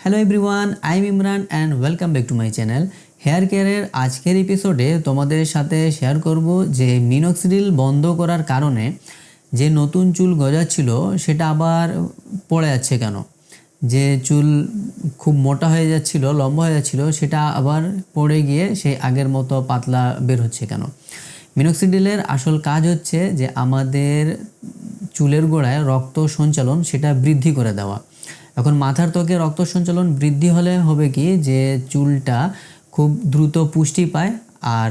Hello everyone I am Imran and welcome back to my channel hair কেয়ারের আজকের এপিসোডে তোমাদের সাথে শেয়ার করব যে মিনক্সিডিল বন্ধ করার কারণে যে নতুন চুল গজাচ্ছিল, সেটা আবার পড়ে যাচ্ছে কেন? যে চুল খুব মোটা হয়ে যাচ্ছিল, লম্বা হয়ে যাচ্ছিল, সেটা আবার পড়ে গিয়ে সেই আগের মতো পাতলা বের হচ্ছে কেন? মিনক্সিডিলের আসল কাজ হচ্ছে যে আমাদের চুলের গোড়ায় রক্ত সঞ্চালন সেটা বৃদ্ধি করে দেওয়া। এখন মাথার ত্বকে রক্ত সঞ্চালন বৃদ্ধি হলে হবে কি যে চুলটা খুব দ্রুত পুষ্টি পায় আর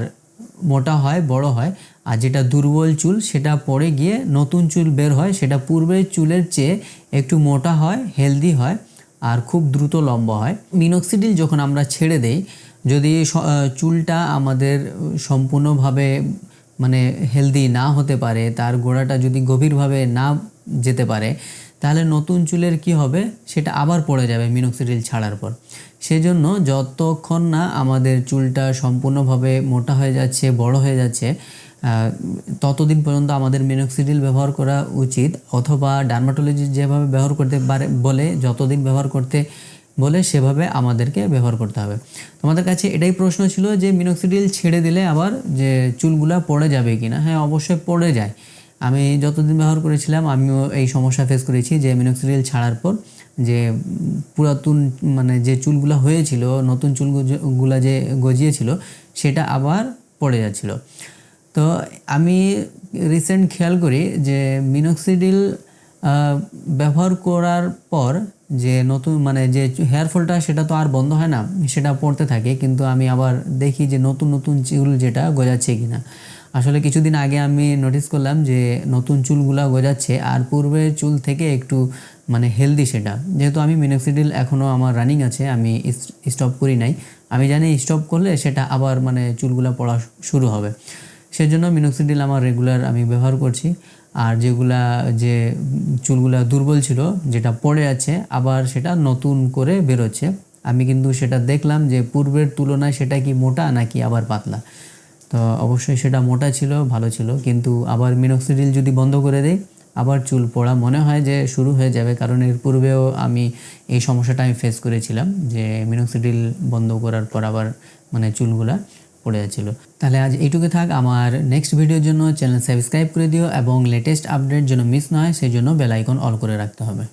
মোটা হয়, বড় হয়। আর যেটা দুর্বল চুল, সেটা পড়ে গিয়ে নতুন চুল বের হয়। সেটা পূর্বের চুলের চেয়ে একটু মোটা হয়, হেলদি হয় আর খুব দ্রুত লম্বা হয়। মিনক্সিডিল যখন আমরা ছেড়ে দেই, যদি চুলটা আমাদের সম্পূর্ণভাবে মানে হেলদি না হতে পারে, তার গোড়াটা যদি গভীরভাবে না যেতে পারে তাহলে নতুন চুলের কি হবে? সেটা আবার পড়ে যাবে মিনক্সিডিল ছাড়ার পর। সেজন্য যতক্ষণ না আমাদের চুলটা সম্পূর্ণভাবে মোটা হয়ে যাচ্ছে, বড় হয়ে যাচ্ছে ততদিন পর্যন্ত আমাদের মিনক্সিডিল ব্যবহার করা উচিত, অথবা ডার্মাটোলজি যেভাবে ব্যবহার করতে পারে বলে, যতদিন ব্যবহার করতে বলে, সেভাবে আমাদেরকে ব্যবহার করতে হবে। তোমাদের কাছে এটাই প্রশ্ন ছিল যে মিনক্সিডিল ছেড়ে দিলে আবার যে চুলগুলা পড়ে যাবে কিনা? হ্যাঁ অবশ্যই পড়ে যায়। আমি যতদিন ব্যবহার করেছিলাম, আমিও এই সমস্যা ফেস করেছি যে মিনক্সিডিল ছাড়ার পর যে পুরাতন মানে যে চুলগুলো হয়েছিল, নতুন চুলগুলা যে গজিয়েছিল, সেটা আবার পড়ে যাচ্ছিল। তো আমি রিসেন্ট খেয়াল করি যে মিনক্সিডিল ব্যবহার করার পর যে নতুন মানে যে হেয়ার ফলটা সেটা তো আর বন্ধ হয় না, সেটা পড়তে থাকে, কিন্তু আমি আবার দেখি যে নতুন নতুন চুল যেটা গজাচ্ছে কিনা। আসলে কিছুদিন আগে আমি নোটিস করলাম যে নতুন চুলগুলা গজাচ্ছে আর পূর্বের চুল থেকে একটু মানে হেলদি সেটা। যেহেতু আমি মিনক্সিডিল এখনও আমার রানিং আছে, আমি স্টপ করি নাই। আমি জানি স্টপ করলে সেটা আবার মানে চুলগুলা পড়া শুরু হবে। সেজন্য মিনক্সিডিল আমার রেগুলার আমি ব্যবহার করছি। আর যেগুলা, যে চুলগুলা দুর্বল ছিল, যেটা পড়ে আছে, আবার সেটা নতুন করে বেরোচ্ছে। আমি কিন্তু সেটা দেখলাম যে পূর্বের তুলনায় সেটা কি মোটা নাকি আবার পাতলা। তো অবশ্যই সেটা মোটা ছিল, ভালো ছিল। কিন্তু আবার মিনক্সিডিল যদি বন্ধ করে দেয় আবার চুল পড়া মনে হয় যে শুরু হয়ে যাবে। কারণ এর পূর্বেও আমি এই সমস্যাটা আমি ফেস করেছিলাম, যে মিনক্সিডিল বন্ধ করার পর আবার মানে চুলগুলা পড়ে যাচ্ছিল। তাহলে আজ এইটুকু থাক। আমার নেক্সট ভিডিওর জন্য চ্যানেল সাবস্ক্রাইব করে দিও এবং লেটেস্ট আপডেট যেন মিস না হয়, সেই জন্য বেল আইকন অল করে রাখতে হবে।